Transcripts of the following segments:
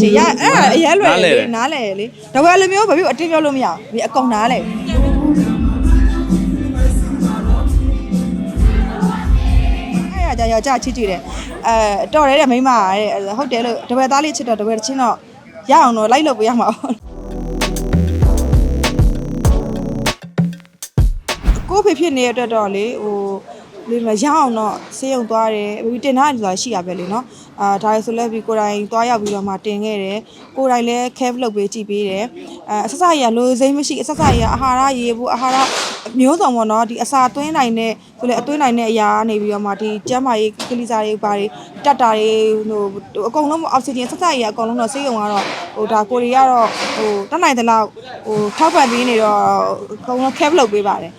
ရှင်ရအဲ့ဒါအရင်လွယ်လေနားလဲလေတဝဲလိုမျိုးဘာဖြစ်အတင်းပြောလို့မရဘူးဒီအကုန်နားလဲအဲ့ဒါကြောင့်ယောက်ျားချစ်ကြည့်တယ်အဲတော်တယ်တဲ့မိန်းမတဲ့ဟုတ်တယ်လို့တဝဲသားလေးချစ်တော့တဝဲချင်းတော့ရအောင်တော့လိုက်လို့ပြရမှာပေါ့ကိုဖေဖြစ်နေတဲ့အတွက်တော့လေဟို လေမရအောင်တော့ဆေးရုံသွားတယ်ပြီးတင်ထားတယ်ဆိုတာရှိရပဲလေနော်အာဒါဆိုလဲပြီးကိုယ်တိုင်သွားရောက်ပြီးတော့မှတင်ခဲ့တယ်ကိုယ်တိုင်လည်း care လုပ်ပေးကြည့်ပေးတယ်အဲအဆက်ဆက်ရလိုစိမ့်မရှိအဆက်ဆက်ရအာဟာရရေဖို့အာဟာရမျိုးစုံပေါ့နော်ဒီအစာသွင်းနိုင်တဲ့ဆိုလေအသွင်းနိုင်တဲ့အရာကနေပြီးတော့မှဒီကျန်းမာရေးကလေးစားတွေဘာတွေတက်တာတွေဟိုအကုန်လုံးအောက်ဆီဂျင်ဆက်ဆက်ရအကုန်လုံးတော့ဆေးရုံကတော့ဟိုဒါကိုရီကတော့ဟိုတက်နိုင်တဲ့လောက်ဟိုထောက်ပံ့ပေးနေတော့အကုန်လုံး care လုပ်ပေးပါတယ်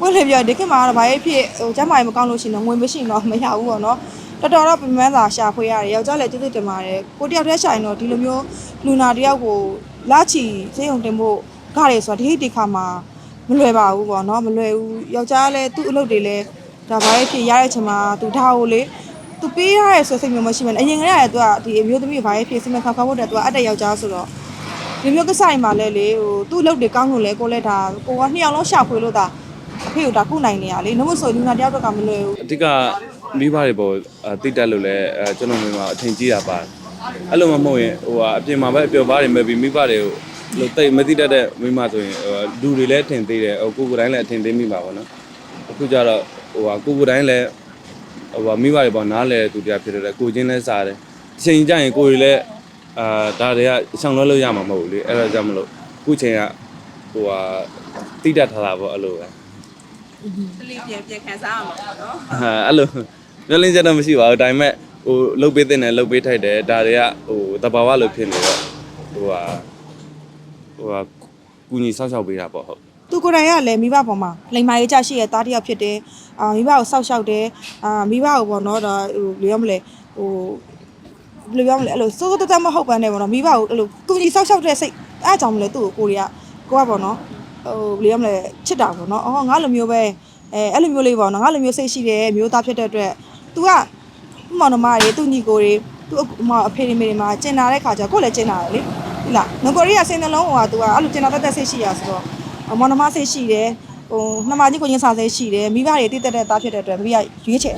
ကိုလည်းပြောဒီခေတ်မှာတော့ဘာရဲ့ဖြစ်ဟိုကျမ်းမာရေးမကောင်းလို့ရှိရင်တော့ငွေမရှိရင်တော့မရဘူးပေါ့နော်တော်တော်တော့ပြန်မှန်းသာရှာဖွေရတယ်ယောက်ျားလည်းကျေးဇူးတင်ပါတယ်ကိုတယောက်တည်းရှာရင်တော့ဒီလိုမျိုးလူနာတယောက်ကိုလာချီစေယုံတင်ဖို့ခရဲဆိုတာဒီဒီခါမှာမလွယ်ပါဘူးပေါ့နော်မလွယ်ဘူးယောက်ျားလည်းသူ့အလုပ်တွေလည်းဒါဘာရဲ့ဖြစ်ရတဲ့အချိန်မှာသူဒါကိုလေသူပေးရတဲ့ဆိုစိတ်မျိုးမရှိမှန်းအရင်ကတည်းကသူကဒီအမျိုးသမီးဘာရဲ့ဖြစ်စမခါခါဖို့တဲ့သူကအတက်ယောက်ျားဆိုတော့ဒီမျိုးကဆိုင်မှာလဲလေဟိုသူ့အလုပ်တွေကောင်းလို့လဲကိုလည်းဒါကိုကနှစ်ယောက်လုံးရှာဖွေလို့ဒါအ ဖေကဒါခုနိုင်နေရလေနှုတ်ဆိုလူနာတယောက်တော့ကမလွယ်ဘူးအဓိကမိဘတွေပေါ်အတိတက်လို့လဲအဲကျွန်တော်မိမအထင်ကြီးတာပါတယ်အဲ့လိုမှမဟုတ်ရင်ဟိုဟာအပြင်မှာပဲအပျော်ပါးတွေမဲ့ပြီးမိဘတွေကိုလို့တိတ်မသိတတ်တဲ့မိမဆိုရင်ဟိုလူတွေလည်းအထင်သေးတယ်ဟိုကိုကိုယ်တိုင်းလည်းအထင်သေးမိပါဘောနော်အခုကျတော့ဟိုဟာကိုကိုယ်တိုင်းလည်းဟိုဟာမိဘတွေပေါ်နားလဲသူတရားဖြစ်တယ်ကိုချင်းလဲစားတယ်အချိန်ကြရင်ကိုယ်တွေလည်းအာဒါတွေကရှောင်လွှဲလို့ရမှာမဟုတ်ဘူးလေအဲ့ဒါကြောင့်မလို့အခုချိန်ကဟိုဟာတိတက်ထားတာပေါ့အဲ့လိုပဲ တလေးပြန်ပြန်ခံစားရမှာပေါ့နော်ဟာအဲ့လိုပြောလင်းချက်တော့မရှိပါဘူးဒါပေမဲ့ဟိုလုတ်ပေးတဲ့နဲ့လုတ်ပေးထိုက်တယ်ဒါတွေကဟိုတဘာဝလို့ဖြစ်နေတော့ဟိုဟာဟိုဟာကူညီဆောက်ရှောက်ပေးတာပေါ့ဟုတ်သူကိုယ်တိုင်ကလည်းမိဘပေါ်မှာလိမ်မာရေးကြရှိရဲ့တားတယောက်ဖြစ်တယ်အာမိဘကိုစောက်ရှောက်တယ်အာမိဘကိုပေါ့နော်ဒါဟိုဘယ်ရောမလဲဟိုဘယ်လိုပြောမလဲအဲ့လိုစိုးစိုးတက်တက်မဟုတ်ပန်းနဲ့ပေါ့နော်မိဘကိုအဲ့လိုကုညီစောက်ရှောက်တဲ့စိတ်အားကြောင့်မလဲသူ့ကိုကိုရီးယားကိုကပေါ့နော် ဟိုဘယ်လိုရောမလဲချစ်တာပေါ့နော်အော်ငါလိုမျိုးပဲအဲအဲ့လိုမျိုးလေးပေါ့နော်ငါလိုမျိုးစိတ်ရှိတယ်မျိုးသားဖြစ်တဲ့အတွက် तू ကမောင်နှမတွေသူ့ညီကိုတွေသူ့အမအဖေတွေမေတွေမှာကျင်နာတဲ့ခါကျကိုယ်လည်းကျင်နာတယ်လေဟုတ်လားငကိုရီးယားစိတ်နှလုံးဟိုက तू ကအဲ့လိုကျင်နာတတ်တဲ့စိတ်ရှိရဆိုတော့မောင်နှမစိတ်ရှိတယ်ဟိုနှမကြီးကိုချင်းစာစိတ်ရှိတယ်မိဘတွေတည်တတ်တဲ့သားဖြစ်တဲ့အတွက်မိဘရွေးချယ်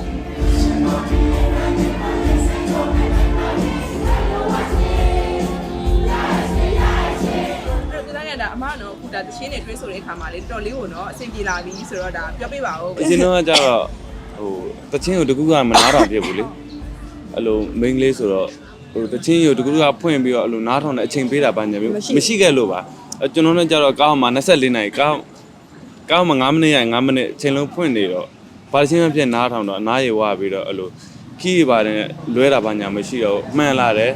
ဒါတချင်းတွေတွဲဆိုတဲ့အခါမှာလေတော်တော်လေးကိုနော်အဆင်ပြေလာပြီဆိုတော့ဒါပြောပြပါဦးအရင်တော့ကကျတော့ဟိုတချင်းကိုတကူကမနာတော့ပြစ်ဘူးလေအဲ့လို main လေးဆိုတော့ဟိုတချင်းကိုတကူကဖွင့်ပြီးတော့အဲ့လိုနားထောင်တဲ့အချိန်ပေးတာပါညာမျိုးမရှိခဲ့လို့ပါအဲ့ကျွန်တော်တို့ကျတော့ကားမှာ24နာရီကားကားမှာ9မိနစ်ရ9မိနစ်အချိန်လုံးဖွင့်နေတော့ဘာချင်းမဖြစ်နားထောင်တော့အနားရေဝပြီးတော့အဲ့လိုခီးပါတယ်လွဲတာပါညာမရှိတော့မှန်လာတယ်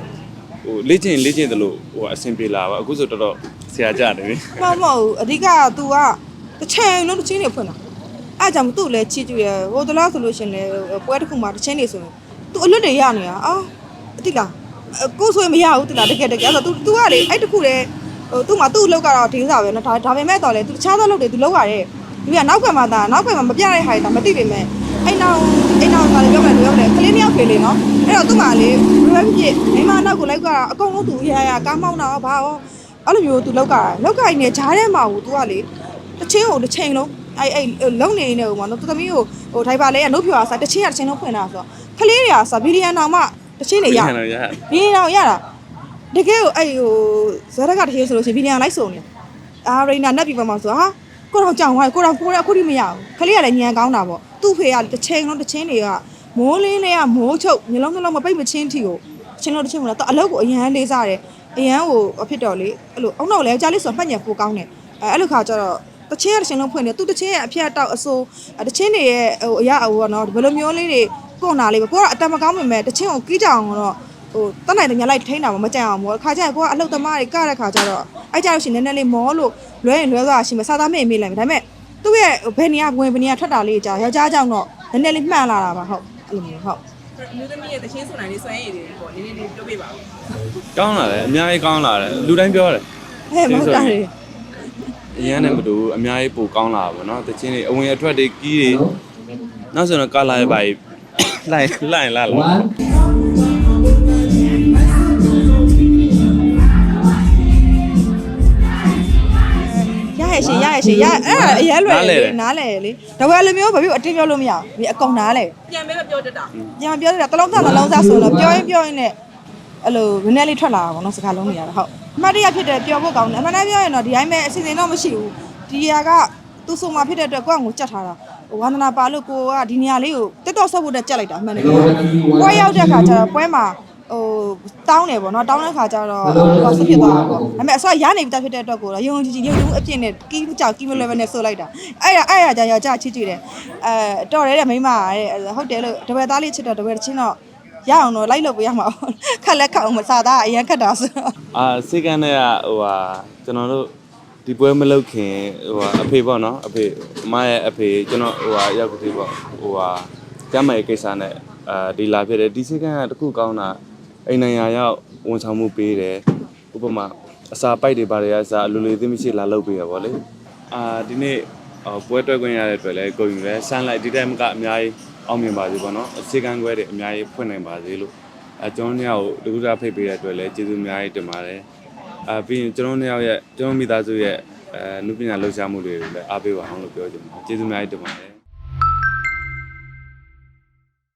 ဟိုလေ့ကျင့်လေ့ကျင့်တယ်လို့ဟိုအဆင်ပြေလာပါအခုဆိုတော်တော်ဆရာကြတယ်လေ မဟုတ်မဟုတ်အဓိက तू ကတစ်ချိန်လုံးတစ်ချင်းတွေဖွင့်တာအဲ့ကြောင့်သူ့လည်းချစ်ကြည့်ရဟိုတလားဆိုလို့ရှင်လေပွဲတစ်ခုမှာတစ်ချင်းတွေဆိုရင် तू အလွတ်တွေရနေတာအာအတိလားကိုဆိုရင်မရဘူးတိလားတကယ်တကယ်အဲ့တော့ तू तू ကလေအဲ့တခုလေဟိုသူ့မှာသူ့အလုပ်ကတော့ဒင်းစားပဲနော်ဒါဒါပေမဲ့တော့လေ तू တခြားသောအလုပ်တွေ तू လုပ်ရတယ်ဒီကနောက်ကမှသာနောက်ဘက်မှာမပြတဲ့ဟာတွေဒါမသိပေမဲ့ အဲ့နောက်အဲ့နောက်ကလည်းပြောမယ်ပြောမယ်ကလေးနှစ်ယောက်ဖေးလေနော်အဲ့တော့သူ့မှာလေဘယ်ပဲဖြစ်မိမနောက်ကိုလိုက်ကတော့အကုန်လုံးသူရရကားမောင်းတာဘာရောအဲ့လိုမျိုး तू လောက်ကလောက်ကိုင်းနေဂျားထဲမှာကို तू ကလေတစ်ချင်းကိုတစ်ချိန်လုံးအဲ့အဲ့လုံနေနေဦးမနော်သူသမီးကိုဟိုဒိုင်ဘာလဲကနှုတ်ဖြူအားစားတစ်ချင်းကတစ်ချိန်လုံးဖွင့်တာဆိုတော့ကလေးတွေကစားဗီဒီယံတောင်မှတစ်ချင်းတွေရရဗီရဒီယံတောင်ရတာတကယ်ကိုအဲ့ဟိုဇာတ်ကတစ်ချင်းဆိုလို့ရှိရင်ဗီဒီယံလိုက်စုံနေအာရိနာနက်ပြီပါမှာဆိုဟာ ကိုတော့ကြောင်သွားကိုတော့ကိုရအခုထိမရဘူးကလေးကလည်းညံကောင်းတာပေါ့သူ့ဖေကတစ်ချိန်လုံးတစ်ချင်းတွေကမိုးလင်းတွေကမိုးချုပ်မျိုးလုံးလုံးမပိတ်မချင်းထီကိုချင်းလုံးတစ်ချင်းမလားတော့အလုပ်ကိုအရန်လေးစားတယ်အရန်ကိုအဖြစ်တော်လေအဲ့လိုအောင်တော့လဲကြားလေးဆိုမှတ်ညံပိုကောင်းတယ်အဲအဲ့လိုခါကျတော့တချင်းရတချင်းလုံးဖွင့်တယ်သူတချင်းရဲ့အဖျက်တောက်အစိုးတချင်းတွေရဲ့ဟိုအရာအဟိုနော်ဘယ်လိုမျိုးလေးတွေကိုနာလေးပဲကိုကအတမကောင်းပေမဲ့တချင်းကိုကြီးကြအောင်တော့ဟိုတတ်နိုင်တယ်ညာလိုက်ထိန်းတာမကြအောင်ဘောခါကျရင်ကိုကအလုတ်သမားတွေကတဲ့ခါကျတော့ အဲ့ကြလို့ရှိရင်နည်းနည်းလေးမောလို့လွဲရင်လွဲသွားရှိမယ်စားသားမေ့မေ့လိုက်မယ်ဒါပေမဲ့သူ့ရဲ့ဘယ်နေရာဝင်ဘယ်နေရာထွက်တာလေးကြာယောက်ျားကြောင့်တော့နည်းနည်းလေးမှန်လာတာပါဟုတ်အဲ့လိုမျိုးဟုတ်အမျိုးသမီးရဲ့တချင်းဆိုနိုင်လေးစွမ်းရည်တွေပေါ့နည်းနည်းလေးပြောပြပါဦးကောင်းလာတယ်အများကြီးကောင်းလာတယ်လူတိုင်းပြောတယ်ဟဲ့မဟုတ်တာလေအရန်နဲ့မတူဘူးအများကြီးပိုကောင်းလာပါဘောနော်တချင်းတွေအဝင်အထွက်တွေကြီးတွေနောက်ဆိုတော့ကာလာရဲ့ပါကြီးလိုက်လိုက်လာလာ ရှင်ရရရှင်ရအဲ့ဒါအရင်လွယ်လေနားလေလေတဝဲလိုမျိုးဘာဖြစ်အတင်းပြောလို့မရဘူးဒီအကောင်နားလေပြန်မဲမပြောတတ်တာပြန်ပြောတာတလုံးသားတလုံးသားဆိုတော့ပြောရင်ပြောရင်လည်းအဲ့လိုနည်းနည်းလေးထွက်လာတာပေါ့နော်စကားလုံးတွေကတော့ဟုတ်အမှတ်တရဖြစ်တဲ့ပြောဖို့ကောင်းတယ်အမှန်တမ်းပြောရင်တော့ဒီတိုင်းပဲအစီအစဉ်တော့မရှိဘူးဒီဟာကသူ့ဆိုမှဖြစ်တဲ့အတွက်ကိုယ့်အကိုကြက်ထားတာဟိုဝန္ဒနာပါလို့ကိုကဒီနေရာလေးကိုတက်တော့ဆော့ဖို့တက်ကြက်လိုက်တာအမှန်တကယ်ပွဲရောက်တဲ့ခါကျတော့ပွဲမှာ ဟိုတောင်းတယ်ပေါ့နော်တောင်းတဲ့ခါကျတော့ဟိုဆက်ဖြစ်သွားတာပေါ့ဒါပေမဲ့အစောရနေပြီတက်ဖြစ်တဲ့အတွက်ကိုတော့ယုံကြည်ကြည်ယုံကြည်မှုအပြည့်နဲ့ကီးကြောက်ကီးမ level နဲ့ဆိုလိုက်တာအဲ့ဒါအဲ့ဒါကြာကြာကြာချစ်ကြည့်တယ်အဲတော်တယ်တဲ့မိမတဲ့ဟုတ်တယ်လို့တပည့်သားလေးချစ်တော့တပည့်ချင်းတော့ရအောင်တော့လိုက်လို့ပြရမှာပေါ့ခက်လက်ခက်အောင်မစားသားအရင်ခက်တာဆိုတော့အာစေကန်တဲ့ကဟိုဟာကျွန်တော်တို့ဒီပွဲမလုပ်ခင်ဟိုဟာအဖေပေါ့နော်အဖေအမရဲ့အဖေကျွန်တော်ဟိုဟာရောက်ကလေးပေါ့ဟိုဟာကျမ်းမာရေးကိစ္စနဲ့အာဒီလာဖြစ်တယ်ဒီစေကန်ကတခုကောင်းတာ အိမ်နိုင်ရာရောက်ဝန်ဆောင်မှုပေးတယ်ဥပမာအစာပိုက်တွေဘာတွေအစားလူလူသိမရှိလာလုပ်ပေးရပါလေအာဒီနေ့အော်ပွဲတွဲခွင့်ရတဲ့အတွက်လည်းကိုယ်ယူလဲဆန်းလိုက်ဒီတိုင်မကအများကြီးအောင်မြင်ပါစေပေါ့နော်စေကန်ခွဲတွေအများကြီးဖွင့်နိုင်ပါစေလို့အဲကျွန်တော်တို့ကတကူတာဖိတ်ပေးတဲ့အတွက်လည်းကျေးဇူးအများကြီးတင်ပါတယ်အာပြီးရင်ကျွန်တော်နှစ်ယောက်ရဲ့ကျွန်တော်မိသားစုရဲ့အဲနုပညာလှူရှားမှုတွေကိုလည်းအားပေးပါအောင်လို့ပြောချင်ပါတယ်ကျေးဇူးအများကြီးတင်ပါတယ်